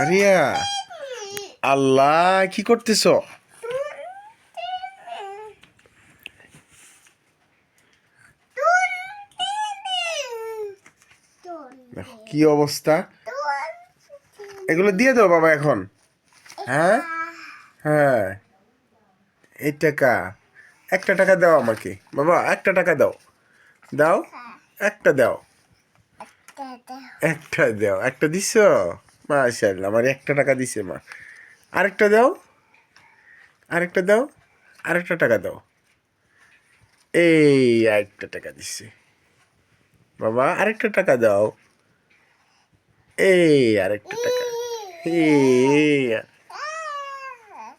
Area আল্লাহ কি করতেছ? দেখো কি অবস্থা? এগুলো দিয়ে দাও বাবা এখন। হ্যাঁ? হ্যাঁ। এই টাকা। একটা টাকা দাও আমাকে। বাবা একটা টাকা দাও। দাও। একটা দাও। একটা দাও। একটা দিছ? মাশাআল্লাহ আমার একটা টাকা দিছে মা। আরেকটা দাও আরেকটা দাও, আরেকটা টাকা দাও। এই আরেকটা টাকা দিছে। বাবা, আরেকটা টাকা দাও। এই আরেকটা টাকা।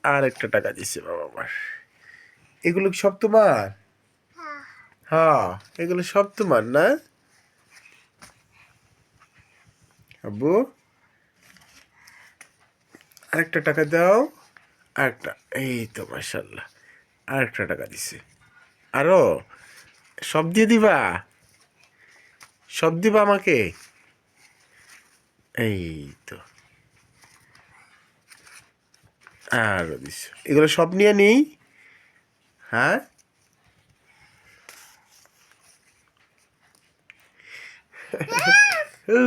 আরেকটা টাকা দিছে বাবা আমার এগুলো সব তোমার? হ্যাঁ এগুলো সব তোমার না? আব্বু? আরেকটা টাকা দাও আরেকটা এই তো মাসাল্লাহ আরেকটা টাকা দিছে। আরও? সব দিয়ে দিবা? সব দিবা আমাকে? এই তো। আরও দিস এগুলো সব নিয়ে নিই? হ্যাঁ? ও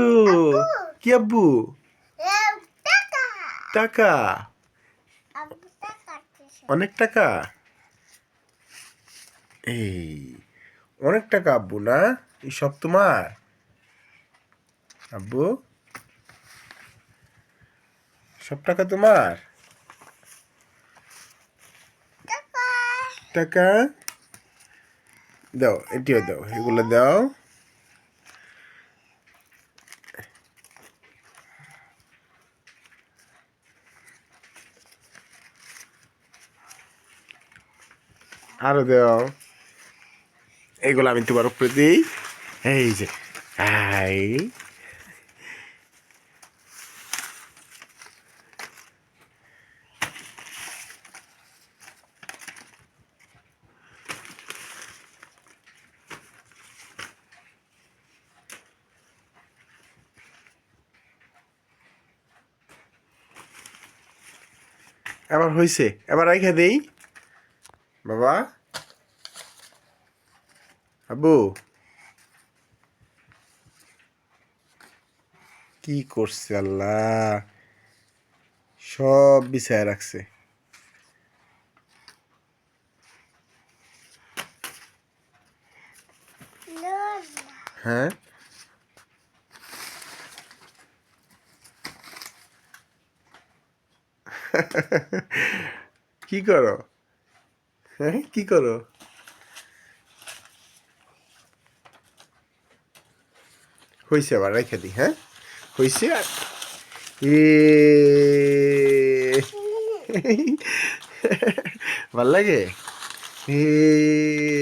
কি আব্বু? টাকা? অনেক টাকা? এই অনেক টাকা আব্বু না? এই সব তোমার? আব্বু? সব টাকা তোমার? টাকা। দাও এটিও দাও এগুলো দাও। আরও দাও। এগুলো আমি তোমার উপরে দিই। এই যে হাই এবার হয়েছে এবার রাইখা দেই। বাবা? আব্বু? কি করছে আল্লাহ? সব বিছায় রাখছে। হ্যাঁ? কি করো? হ্যাঁ কি করো? হয়েছে আবার রেখে দিই হ্যাঁ? হয়েছে আর ভালো লাগে এ